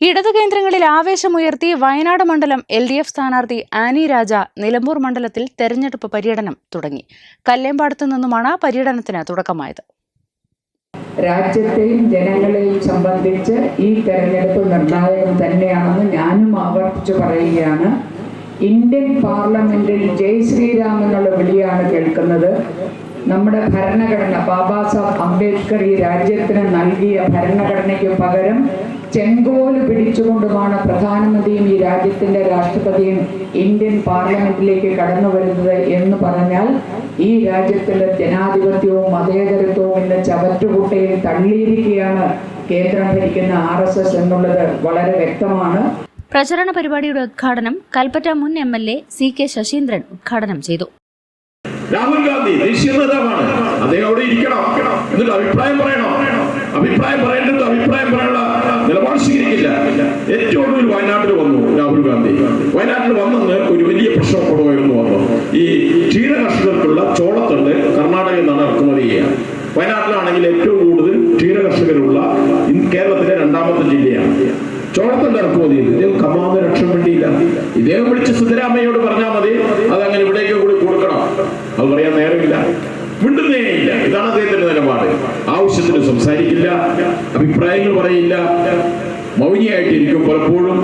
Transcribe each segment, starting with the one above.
ഇടതു കേന്ദ്രങ്ങളിൽ ആവേശമുയർത്തി വയനാട് മണ്ഡലം എൽ ഡി എഫ് സ്ഥാനാർത്ഥി ആനി രാജ നിലമ്പൂർ മണ്ഡലത്തിൽ തെരഞ്ഞെടുപ്പ് പര്യടനം തുടങ്ങി. കല്ലേമ്പാടത്തു നിന്നുമാണ് പര്യടനത്തിന് തുടക്കമായത്. രാജ്യത്തെയും ജനങ്ങളെയും സംബന്ധിച്ച് ഈ തെരഞ്ഞെടുപ്പ് നിർണായകം തന്നെയാണെന്ന് ഞാനും ആവർത്തിച്ചു പറയുകയാണ്. ഇന്ത്യൻ പാർലമെന്റിൽ ജയ് ശ്രീരാം എന്നുള്ള വിളിയാണ് കേൾക്കുന്നത്. നമ്മുടെ ഭരണഘടന ബാബാ സാഹബ് അംബേദ്കർ ഈ രാജ്യത്തിന് നൽകിയ ഭരണഘടനയ്ക്ക് പകരം ചെങ്കോൽ പിടിച്ചുകൊണ്ടുമാണ് പ്രധാനമന്ത്രിയും ഈ രാജ്യത്തിന്റെ രാഷ്ട്രപതിയും ഇന്ത്യൻ പാർലമെന്റിലേക്ക് കടന്നു വരുന്നത് എന്ന് പറഞ്ഞാൽ ഈ രാജ്യത്തിലെ ജനാധിപത്യവും മതേതരത്വവും ഇന്ന് ചവറ്റുകുട്ടയിൽ തള്ളിയിരിക്കുകയാണ് കേന്ദ്രം ഭരിക്കുന്ന ആർ എസ് എസ് എന്നുള്ളത് വളരെ വ്യക്തമാണ്. പ്രചരണ പരിപാടിയുടെ ഉദ്ഘാടനം കൽപ്പറ്റ മുൻ M L A C K Sasindran ഉദ്ഘാടനം ചെയ്തു. രാഹുൽ ഗാന്ധി ദേശീയ നേതാവാണ്. അദ്ദേഹം അവിടെ ഇരിക്കണം. എന്നിട്ട് അഭിപ്രായം പറയണം അഭിപ്രായം പറയേണ്ടത് അഭിപ്രായം പറയാനുള്ള നിലപാട് സ്വീകരിക്കില്ല ഏറ്റവും ഒടുവിൽ വയനാട്ടിൽ വന്നു രാഹുൽ ഗാന്ധി. വയനാട്ടിൽ വന്നെന്ന് ഒരു വലിയ പ്രശ്നം കൊണ്ടുപോയിരുന്നു വന്നു ഈ ക്ഷീര കർഷകർക്കുള്ള ചോളത്തണ്ട് കർണാടകയിൽ നിന്നാണ് ഇറക്കുമതി ചെയ്യുക. വയനാട്ടിലാണെങ്കിൽ ഏറ്റവും കൂടുതൽ ക്ഷീര കർഷകരുള്ള കേരളത്തിലെ രണ്ടാമത്തെ ജില്ലയാണ്. ചോളത്തണ്ട് ഇറക്കുമതി ഇദ്ദേഹം കമാന്ന് രക്ഷ വേണ്ടിയില്ല ഇദ്ദേഹം വിളിച്ച് സിദ്ധരാമയ്യോട് പറഞ്ഞാൽ മതി. അതങ്ങനെ ഇവിടേക്ക് കൂടി കൊടുക്കണം. അത് പറയാൻ നേരമില്ല. മിണ്ടുന്നേ ഇല്ല. ഇതാണ് അദ്ദേഹത്തിന്റെ നിലപാട്. ആവശ്യത്തിന് സംസാരിക്കില്ല. അഭിപ്രായങ്ങൾ പറയില്ല. മൗനിയായിട്ടിരിക്കും പലപ്പോഴും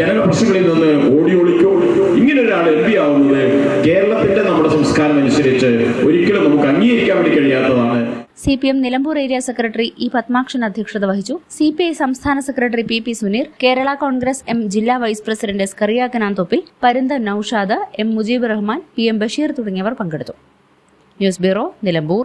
ജനപ്രശ്നങ്ങളിൽ നിന്ന് ഓടി ഒളിക്കും. ഇങ്ങനെ ഒരാൾ എം പി ആവുന്നത് കേരളത്തിന്റെ നമ്മുടെ സംസ്കാരം അനുസരിച്ച് ഒരിക്കലും നമുക്ക് അംഗീകരിക്കാൻ വേണ്ടി കഴിയാത്തതാണ്. C P M Nilambur area secretary E Padmakshan അധ്യക്ഷത വഹിച്ചു. സി പി ഐ സംസ്ഥാന secretary P P Suneer Kerala Congress M ജില്ലാ വൈസ് പ്രസിഡന്റ് എസ് കറിയാക്കനാൻ Thoppil Parinda Noushad M Mujeeb Rahman P M Basheer തുടങ്ങിയവർ പങ്കെടുത്തു. News bureau Nilambur.